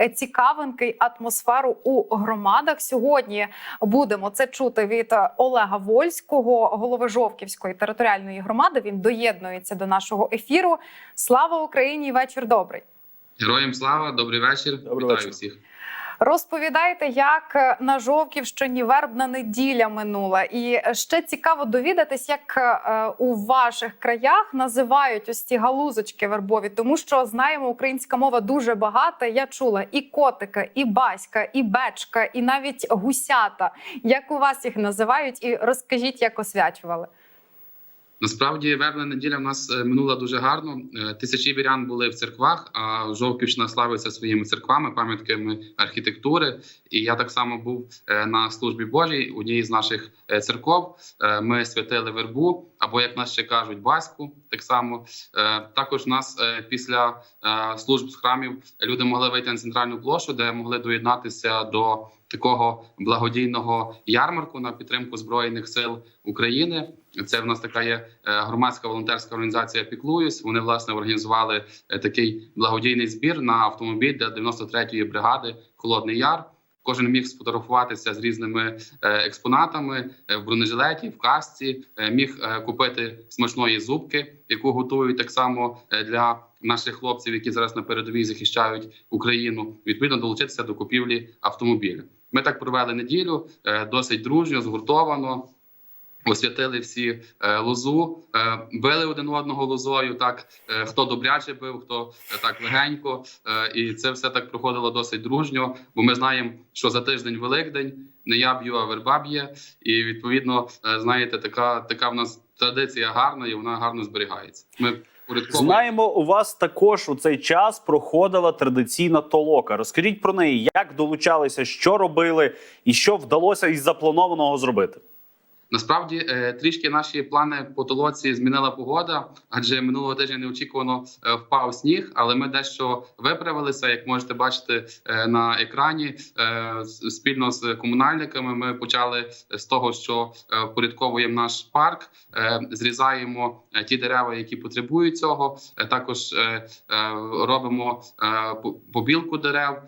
е, цікавинки й атмосферу у громадах. Сьогодні будемо це чути від е, Олега Вольського, голови Жовківської територіальної громади. Він доєднується до нашого ефіру. Слава Україні! Вечір добрий. Героям слава, добрий вечір. Добрий Вітаю вечір. всіх. Розповідайте, як е, на Жовківщині вербна неділя минула, і ще цікаво довідатись, як е, у ваших краях називають ось ці галузочки вербові, тому що знаємо, українська мова дуже багата. Я чула і котика, і баська, і бечка, і навіть гусята. Як у вас їх називають, і розкажіть, як освячували. Насправді вербна неділя в нас е, минула дуже гарно. Е, Тисячі вірян були в церквах, а Жовківщина славиться своїми церквами, пам'ятками архітектури. І я так само був е, на службі Божій однієї з наших церков. Ми святили вербу, або як нас ще кажуть, баську. Так само також у нас після служб з храмів люди могли вийти на центральну площу, де могли доєднатися до такого благодійного ярмарку на підтримку збройних сил України. Це в нас така є е, громадська волонтерська організація Піклуюсь. Вони власне організували е, такий благодійний збір на автомобіль для 93-ї бригади Холодний Яр. Кожен міг сфотографуватися з різними е, експонатами в бронежилеті, в касці. Міг купити смачної зубки, яку готують так само для наших хлопців, які зараз на передовій захищають Україну. Відповідно, долучитися до купівлі автомобіля. Ми так провели неділю досить дружньо, згуртовано. Освятили всі е, лозу, е, били один одного лозою. Так е, хто добряче бив, хто так легенько, і це все так проходило досить дружньо. Бо ми знаємо, що за тиждень Великдень не я б'ю, а верба б'є. І відповідно, знаєте, така така в нас традиція гарна, і вона гарно зберігається. Ми Знаємо, у вас також у цей час проходила традиційна толока. Розкажіть про неї, як долучалися, що робили, і що вдалося із запланованого зробити. Насправді е, трішки наші плани по толоці змінила погода, адже минулого тижня неочікувано е, впав сніг. Але ми дещо виправилися. Як можете бачити е, на екрані, спільно з комунальниками ми почали з того, що впорядковуємо наш парк, зрізаємо ті дерева, які потребують цього. Також робимо побілку дерев,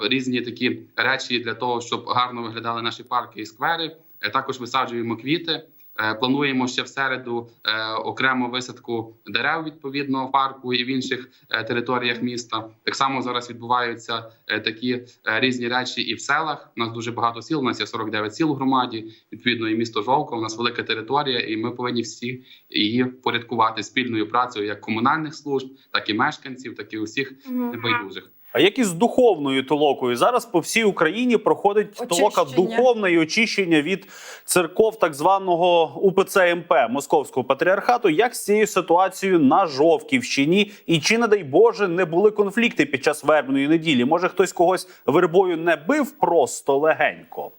різні такі речі для того, щоб гарно виглядали наші парки і сквери. Е, Також висаджуємо квіти. Е, Плануємо ще в середу е, окремо висадку дерев відповідно в парку і в інших територіях міста. Так само зараз відбуваються такі різні речі і в селах. У нас дуже багато сіл. У нас є 49 сіл в громаді. Відповідно, і місто Жовко. У нас велика територія, і ми повинні всі її впорядкувати спільною працею як комунальних служб, так і мешканців, так і усіх небайдужих. А як із духовною толокою? Зараз по всій Україні проходить толока Очищення. духовна і очищення від церков так званого УПЦ МП Московського патріархату. Як з цією ситуацією на Жовківщині? І чи, не дай Боже, не були конфлікти під час вербної неділі? Може, хтось когось вербою не бив просто легенько?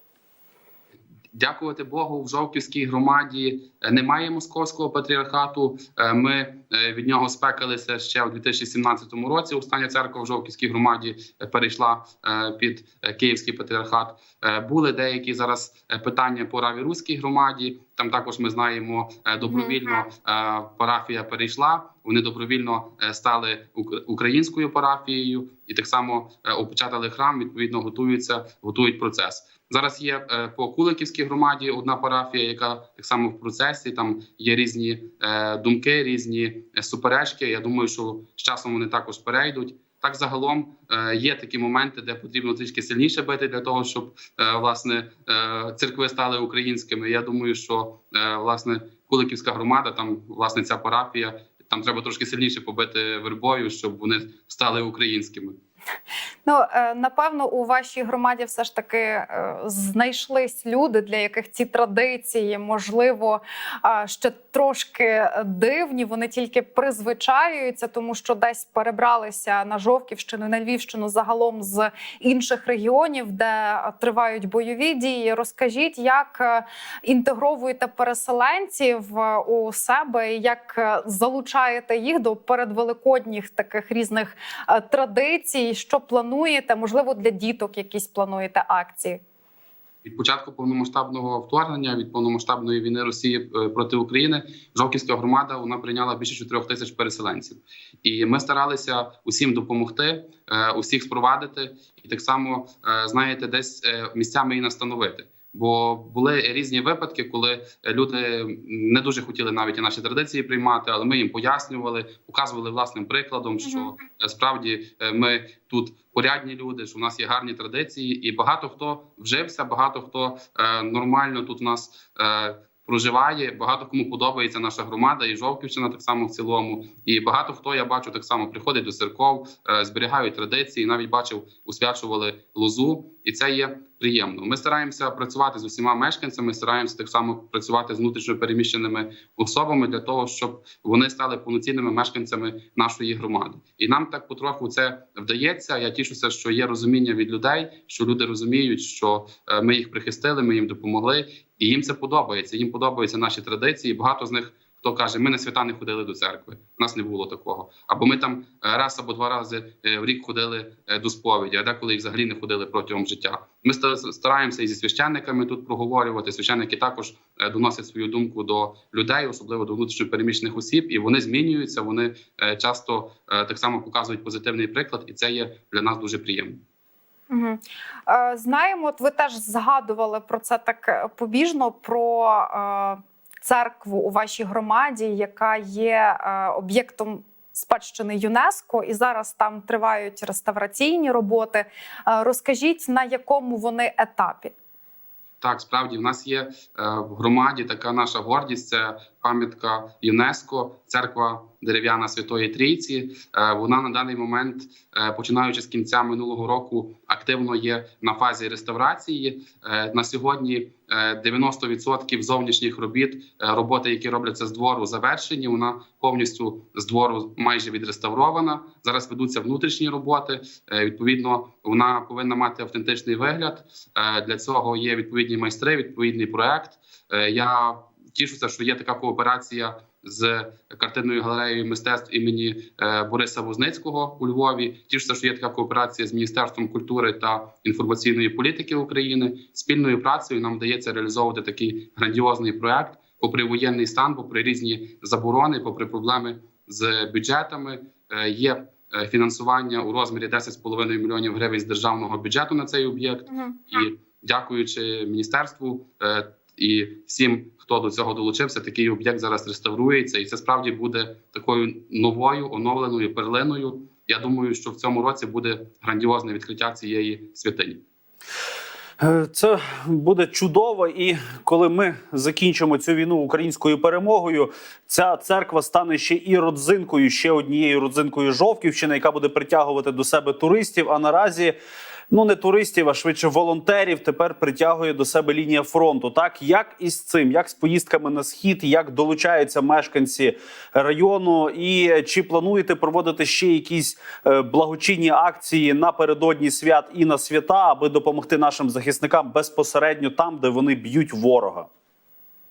Дякувати Богу, в Жовківській громаді е, немає московського патріархату. Е, Ми е, від нього спекалися ще в 2017 році. Остання церква в Жовківській громаді перейшла під Київський патріархат. Були деякі зараз питання по раві руській громаді. Там також ми знаємо добровільно парафія перейшла. Вони добровільно стали ук- українською парафією, і так само опечатали храм. Відповідно, готуються, готують процес. Зараз є е, по Куликівській громаді одна парафія, яка так само в процесі. Там є різні е, думки, різні е, суперечки. Я думаю, що з часом вони також перейдуть. Так, загалом е, є такі моменти, де потрібно трішки сильніше бити для того, щоб е, власне е, церкви стали українськими. Я думаю, що е, власне Куликівська громада, там власне ця парафія, там треба трошки сильніше побити вербою, щоб вони стали українськими. Ну е, напевно, у вашій громаді все ж таки е, знайшлись люди, для яких ці традиції можливо ще трошки дивні. Вони тільки призвичаюються, тому що десь перебралися на Жовківщину, на Львівщину загалом з інших регіонів, де тривають бойові дії. Розкажіть, як е, інтегровуєте переселенців у себе, і як залучаєте їх до передвеликодніх таких різних е, що плануєте? Можливо, для діток якісь плануєте акції? Від початку повномасштабного вторгнення від повномасштабної війни Росії е, проти України Жовківська громада вона прийняла більше 4 тисяч переселенців, і ми старалися усім допомогти, е, усіх спровадити, і так само е, знаєте, десь місцями і настановити. Бо були різні випадки, коли люди не дуже хотіли навіть і наші традиції приймати, але ми їм пояснювали, показували власним прикладом, що е, справді е, ми тут порядні люди, що у нас є гарні традиції, і багато хто вжився, багато хто е, нормально тут у нас. Е, Проживає багато кому подобається наша громада, і Жовківщина так само в цілому. І багато хто я бачу так само приходить до церков, е, зберігають традиції. Навіть бачив, усвячували лозу, і це є приємно. Ми стараємося працювати з усіма мешканцями, стараємося так само працювати з внутрішньо переміщеними особами для того, щоб вони стали повноцінними мешканцями нашої громади. І нам так потроху це вдається. Я тішуся, що є розуміння від людей, що люди розуміють, що е, ми їх прихистили, ми їм допомогли, і їм це подобається. Їм подобаються наші традиції. Багато з них. Хто каже, ми на свята не ходили до церкви, у нас не було такого. Або ми там е, раз або два рази е, в рік ходили е, до сповіді, а деколи взагалі не ходили протягом життя. Ми стараємося і зі священниками тут проговорювати. Священники також доносять свою думку до людей, особливо до внутрішньо переміщених осіб, і вони змінюються. Вони часто так само показують позитивний приклад, і це є для нас дуже приємно. Угу. Знаємо, от ви теж згадували про це так побіжно про церкву у вашій громаді, яка є е, об'єктом спадщини ЮНЕСКО, і зараз там тривають реставраційні роботи. Е, розкажіть, на якому вони етапі? Так, справді в нас є е, в громаді така наша гордість. Це пам'ятка ЮНЕСКО, церква дерев'яна Святої Трійці. Е, вона на даний момент, е, починаючи з кінця минулого року, активно є на фазі реставрації. Е, на сьогодні е, 90% зовнішніх робіт, роботи, які робляться з двору, завершені. Вона повністю з двору майже відреставрована. Зараз ведуться внутрішні роботи. Відповідно, вона повинна мати автентичний вигляд. Для цього є відповідні майстри, відповідний проект. Я тішуся, що є така кооперація з картинною галереєю мистецтв імені е, Бориса Возницького у Львові. Тішуся, що є така кооперація з Міністерством культури та інформаційної політики України. Спільною працею нам вдається реалізовувати такий грандіозний проект, попри воєнний стан, попри різні заборони, попри проблеми з бюджетами. Е, Є е, фінансування у розмірі 10,5 мільйонів гривень з державного бюджету на цей об'єкт. І дякуючи міністерству і всім, хто до цього долучився, такий об'єкт зараз реставрується, і це справді буде такою новою оновленою перлиною. Я думаю, що в цьому році буде грандіозне відкриття цієї святині. Е, Це буде чудово, і коли ми закінчимо цю війну українською перемогою, ця церква стане ще і родзинкою, ще однією родзинкою Жовківщини, яка буде притягувати до себе туристів. А наразі ну не туристів, а швидше волонтерів. Тепер притягує до себе лінія фронту. Так як із цим, як з поїздками на схід, як долучаються мешканці району, і чи плануєте проводити ще якісь е, благочинні акції напередодні свят і на свята, аби допомогти нашим захисникам безпосередньо там, де вони б'ють ворога?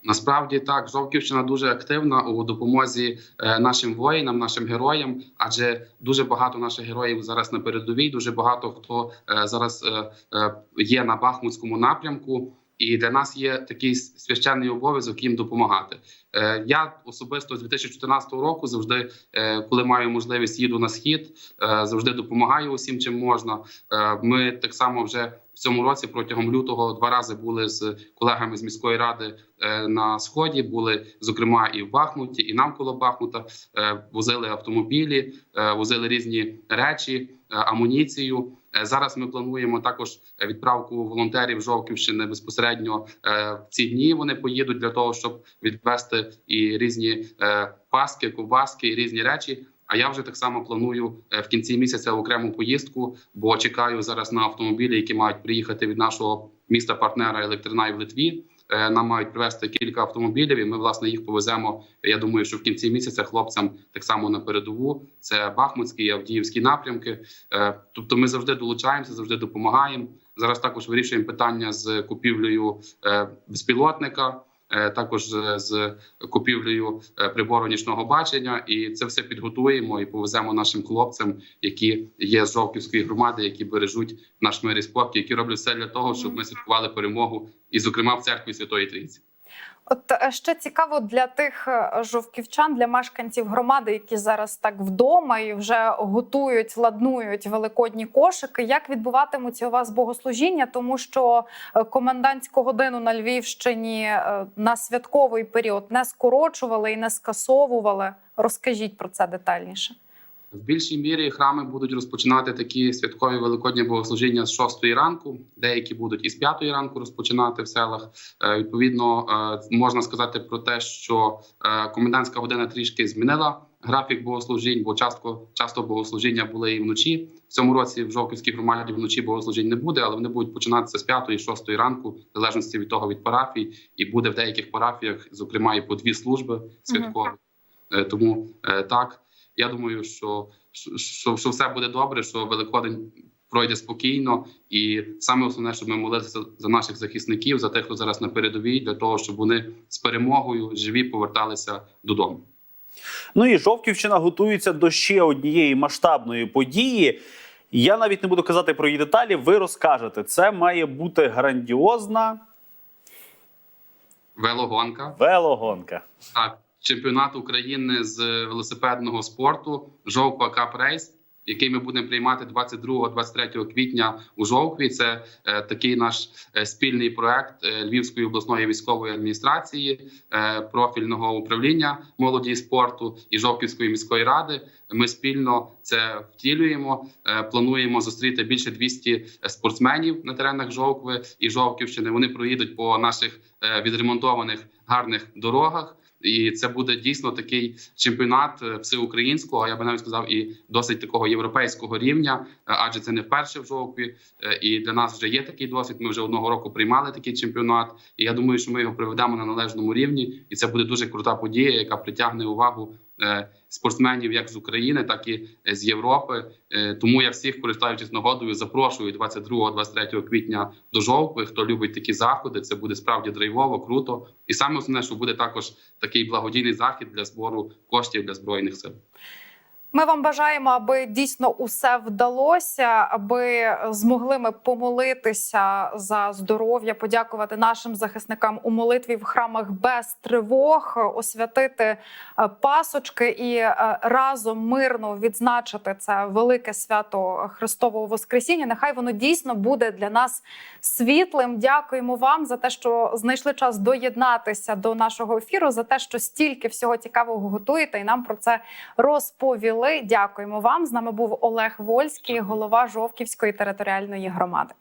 Насправді так, Жовківщина дуже активна у допомозі е, нашим воїнам, нашим героям. Адже дуже багато наших героїв зараз на передовій. Дуже багато хто е, зараз е, є на Бахмутському напрямку. І для нас є такий священний обов'язок їм допомагати. Я особисто з 2014 року завжди, коли маю можливість, їду на схід, завжди допомагаю усім, чим можна. Ми так само вже в цьому році протягом лютого два рази були з колегами з міської ради е, на сході. Були зокрема і в Бахмуті, і навколо Бахмута. Е, Возили автомобілі, е, возили різні речі, амуніцію. Зараз ми плануємо також відправку волонтерів Жовківщини безпосередньо в ці дні. Вони поїдуть для того, щоб відвести і різні паски, ковбаски, і різні речі. А я вже так само планую е, в кінці місяця окрему поїздку, бо чекаю зараз на автомобілі, які мають приїхати від нашого міста партнера Електринай в Литві. Е, Нам мають привезти кілька автомобілів, і ми власне їх повеземо. Я думаю, що в кінці місяця хлопцям так само на передову. Це Бахмутський, Авдіївські напрямки. Е, Тобто, ми завжди долучаємося, завжди допомагаємо. Зараз також вирішуємо питання з купівлею безпілотника. Е, також з купівлею е, прибору нічного бачення. І це все підготуємо і повеземо нашим хлопцям, які є з Жовківської громади, які бережуть наш мир і спокій, які роблять все для того, щоб ми святкували перемогу, і, зокрема, в церкві Святої Трійці. От ще цікаво для тих е, жовківчан, для мешканців громади, які зараз так вдома і вже готують, ладнують великодні кошики. Як відбуватимуться у вас богослужіння? Тому що е, комендантську годину на Львівщині е, на святковий період не скорочували і не скасовували. Розкажіть про це детальніше. В більшій мірі храми будуть розпочинати такі святкові великодні богослужіння з 6 ранку. Деякі будуть із 5 ранку розпочинати в селах. Е, Відповідно, е, можна сказати про те, що е, комендантська година трішки змінила графік богослужінь, бо часто часто богослужіння були і вночі. В цьому році в Жовківській громаді вночі богослужінь не буде, але вони будуть починатися з 5 і 6 ранку, в залежності від того від парафій, і буде в деяких парафіях, зокрема, і по дві служби святкові. Тому так. Я думаю, що, що, що все буде добре, що Великодень пройде спокійно, і саме основне, щоб ми молилися за наших захисників, за тих, хто зараз на передовій, для того, щоб вони з перемогою живі поверталися додому. Ну і Жовківщина готується до ще однієї масштабної події. Я навіть не буду казати про її деталі. Ви розкажете. Це має бути грандіозна Велогонка, велогонка. так, чемпіонат України з велосипедного спорту Жовква Кап Рейс, який ми будемо приймати 22-23 квітня у Жовкві. Це е, такий наш е, спільний проект е, Львівської обласної військової адміністрації, е, профільного управління молоді і спорту і Жовківської міської ради. Ми спільно це втілюємо. Е, плануємо зустріти більше 200 спортсменів на теренах Жовкви і Жовківщини. Вони проїдуть по наших е, відремонтованих гарних дорогах. І це буде дійсно такий чемпіонат е, всеукраїнського, я би навіть сказав, і досить такого європейського рівня, е, адже це не вперше в жовтві. е, І для нас вже є такий досвід. Ми вже одного року приймали такий чемпіонат. І я думаю, що ми його приведемо на належному рівні, і це буде дуже крута подія, яка притягне увагу спортсменів як з України, так і е, з Європи. Е, Тому я всіх, користуючись нагодою, запрошую 22-23 квітня до жовтви. Хто любить такі заходи, це буде справді драйвово, круто. І саме основне, що буде також такий благодійний захід для збору коштів для збройних сил. Ми вам бажаємо, аби дійсно усе вдалося, аби змогли ми помолитися за здоров'я, подякувати нашим захисникам у молитві в храмах без тривог, освятити е, пасочки і е, разом мирно відзначити це велике свято Христового Воскресіння. Нехай воно дійсно буде для нас світлим. Дякуємо вам за те, що знайшли час доєднатися до нашого ефіру, за те, що стільки всього цікавого готуєте, і нам про це розповіли. Дякуємо вам. З нами був Олег Вольський, голова Жовківської територіальної громади.